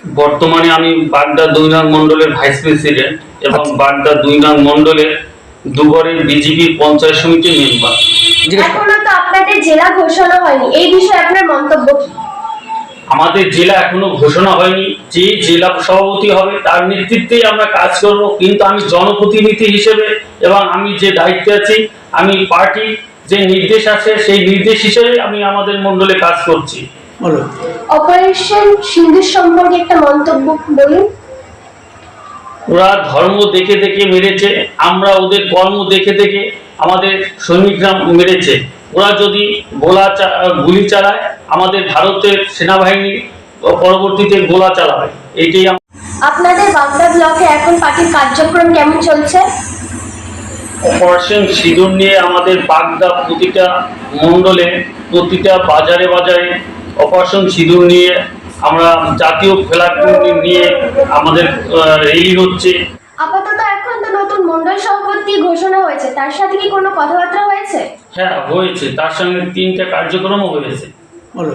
বর্তমানে আমি বাগদা দুই নং মন্ডলের ভাইস প্রেসিডেন্ট এবং বাগদা দুই নং মন্ডলের দুগড়ের বিজেপি পঞ্চায়েত সমিতির মেম্বার। এখনও তো আপনাদের জেলা ঘোষণা হয়নি। এই বিষয়ে আপনার মন্তব্য কি? আমাদের জেলা এখনও ঘোষণা হয়নি। যে জেলা সভাপতি হবে তার নেতৃত্বেই আমরা কাজ করব। কিন্তু আমি জনপ্রতিনিধি হিসেবে এবং আমি যে দায়িত্বে আছি আমি পার্টি যে নির্দেশ আছে সেই নির্দেশ হিসেবে আমি আমাদের মন্ডলে কাজ করছি। বলো। অপারেশন সিন্ধুর সম্পর্কে একটা মন্তব্য বলুন। ওরা ধর্ম দেখে দেখে মেরেছে আমরা ওদের কর্ম দেখে দেখে আমাদের সৈনিকরা মেরেছে। ওরা যদি গোলা গুলি চালায় আমাদের ভারতের সেনাবাহিনী পরবর্তীতে গোলা চালাবে। এটাই আপনাদের বাগদা ব্লকে এখন পার্টির কার্যক্রম কেমন চলছে? অপারেশন সিঁদুর নিয়ে আমাদের বাগদা প্রতিটা মণ্ডলে প্রতিটা বাজারে বাজারে অপারেশন সিঁদুর নিয়ে আমরা জাতীয় খেলা নিয়ে আমাদের রেলি হচ্ছে। আপাতত এখন তো নতুন মন্ডল সভাপতি ঘোষণা হয়েছে। তার সাথে কি কোনো কথাবার্তা হয়েছে? হ্যাঁ হয়েছে। তার সঙ্গে তিনটা কার্যক্রমও হয়েছে। বলো।